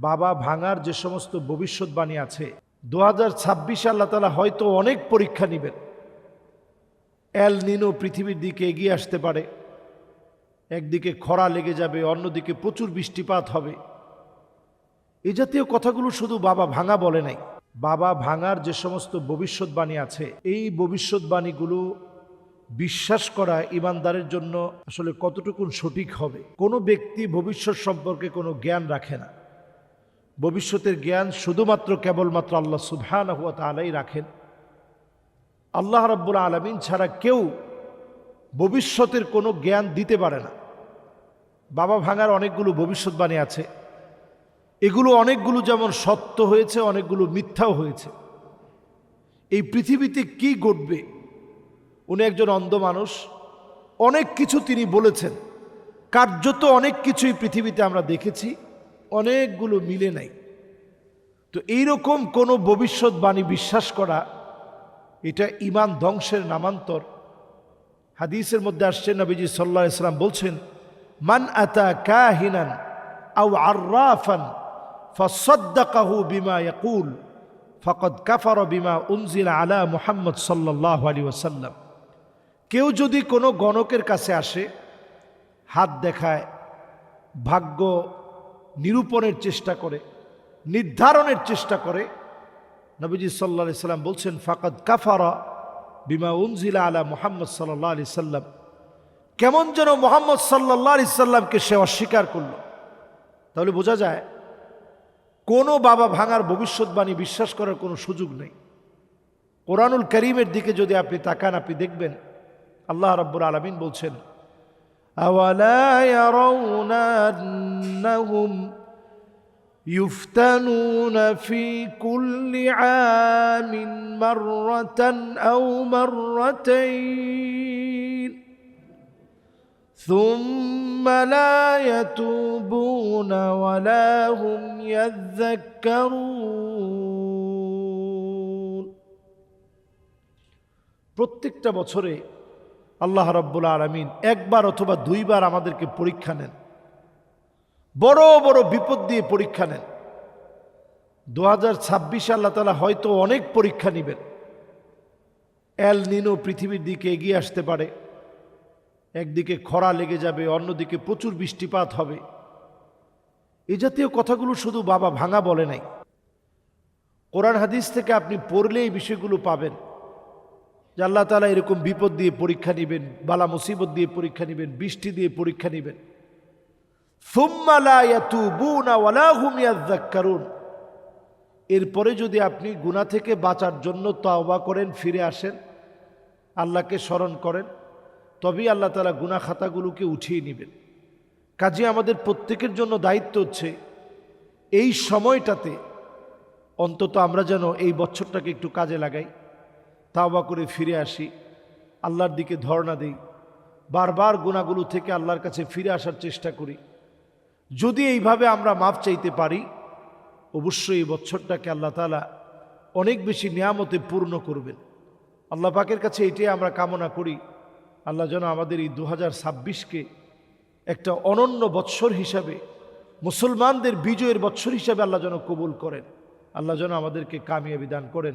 বাবা ভাঙার যে সমস্ত ভবিষ্যৎবাণী আছে দু হাজার ছাব্বিশে আল্লাহ তালা হয়তো অনেক পরীক্ষা নেবেন। এল নিনো পৃথিবীর দিকে এগিয়ে আসতে পারে। একদিকে খরা লেগে যাবে, অন্যদিকে প্রচুর বৃষ্টিপাত হবে। এ জাতীয় কথাগুলো শুধু বাবা ভাঙা বলে নাই। বাবা ভাঙার যে সমস্ত ভবিষ্যৎবাণী আছে, এই ভবিষ্যৎবাণীগুলো বিশ্বাস করা ইমানদারের জন্য আসলে কতটুকুন সঠিক হবে? কোনো ব্যক্তি ভবিষ্যৎ সম্পর্কে কোনো জ্ঞান রাখে না। ভবিষ্যতের জ্ঞান শুধুমাত্র কেবলমাত্র আল্লাহ সুবহান হুয়া তালাই রাখেন। আল্লাহ রাব্বুল আলমিন ছাড়া কেউ ভবিষ্যতের কোনো জ্ঞান দিতে পারে না। বাবা ভাঙার অনেকগুলো ভবিষ্যৎবাণী আছে। এগুলো অনেকগুলো যেমন সত্য হয়েছে, অনেকগুলো মিথ্যাও হয়েছে। এই পৃথিবীতে কি ঘটবে? উনি একজন অন্ধ মানুষ। অনেক কিছু তিনি বলেছেন। কার্যত অনেক কিছুই পৃথিবীতে আমরা দেখেছি। অনেকগুলো মিলে নাই। তো এইরকম কোনো ভবিষ্যৎবাণী বিশ্বাস করা, এটা ইমান ধ্বংসের নামান্তর। হাদিসের মধ্যে আসছেন নবীজি সাল্লাহ ইসলাম বলছেন, মান আতা কাহিনান আউ আর্রাফান ফসদ্দাকাহু বিমা ইয়াকুল, ফকদ কাফার বিমা উনজিল আলা মুহাম্মদ সাল্লাহ আলী ওসাল্লাম কেউ যদি কোনো গণকের কাছে আসে, হাত দেখায়, ভাগ্য নিরূপণের চেষ্টা করে, নির্ধারণের চেষ্টা করে। নবীজি সাল্লা সাল্লাম বলছেন, ফাকাদ কাফারা বিমা উনজিলা আলা মুহাম্মদ সাল্লাহ আলি সাল্লাম। কেমন যেন মোহাম্মদ সাল্লাহ আলি সাল্লামকে সে অস্বীকার করল। তাহলে বোঝা যায়, কোনো বাবা ভাঙার ভবিষ্যৎবাণী বিশ্বাস করার কোনো সুযোগ নেই। কোরআনুল করিমের দিকে যদি আপনি তাকান, আপনি দেখবেন আল্লাহ রব্বুর আলমিন বলছেন أولا يرون أنهم يفتنون في كل عام مرة أو مرتين ثم لا يتوبون ولا هم يذكرون প্রত্যেকটা বছরে আল্লাহ রব্বুল আলমিন একবার অথবা দুইবার আমাদেরকে পরীক্ষা নেন। বড় বড় বিপদ দিয়ে পরীক্ষা নেন। দু হাজার ছাব্বিশে আল্লাহ তালা হয়তো অনেক পরীক্ষা নেবেন। এল নিনো পৃথিবীর দিকে এগিয়ে আসতে পারে। একদিকে খরা লেগে যাবে, অন্যদিকে প্রচুর বৃষ্টিপাত হবে। এ জাতীয় কথাগুলো শুধু বাবা ভাঙা বলে নাই। কোরআন হাদিস থেকে আপনি পড়লে এই বিষয়গুলো পাবেন। যে আল্লাহ তালা এরকম বিপদ দিয়ে পরীক্ষা নেবেন, বালা মুসিবত দিয়ে পরীক্ষা নেবেন, বৃষ্টি দিয়ে পরীক্ষা নেবেন। এরপরে যদি আপনি গুণা থেকে বাঁচার জন্য তাওবা করেন, ফিরে আসেন, আল্লাহকে স্মরণ করেন, তবেই আল্লাহ তালা গুনা খাতাগুলোকে উঠিয়ে নেবেন। কাজে আমাদের প্রত্যেকের জন্য দায়িত্ব হচ্ছে, এই সময়টাতে অন্তত আমরা যেন এই বছরটাকে একটু কাজে লাগাই। তাওবা করে ফিরে আসি। আল্লাহর দিকে ধর্ণা দিই। বারবার গুণাগুলো থেকে আল্লাহর কাছে ফিরে আসার চেষ্টা করি। যদি এইভাবে আমরা মাপ চাইতে পারি, অবশ্যই এই বছরটাকে আল্লাহ তালা অনেক বেশি নিয়ামতে পূর্ণ করবেন। আল্লাহ পাকের কাছে এটাই আমরা কামনা করি। আল্লাহ যেন আমাদের এই দু হাজার ছাব্বিশকে একটা অনন্য বৎসর হিসাবে, মুসলমানদের বিজয়ের বৎসর হিসাবে আল্লাহ যেন কবুল করেন। আল্লাহ যেন আমাদেরকে কামিয়াবি দান করেন।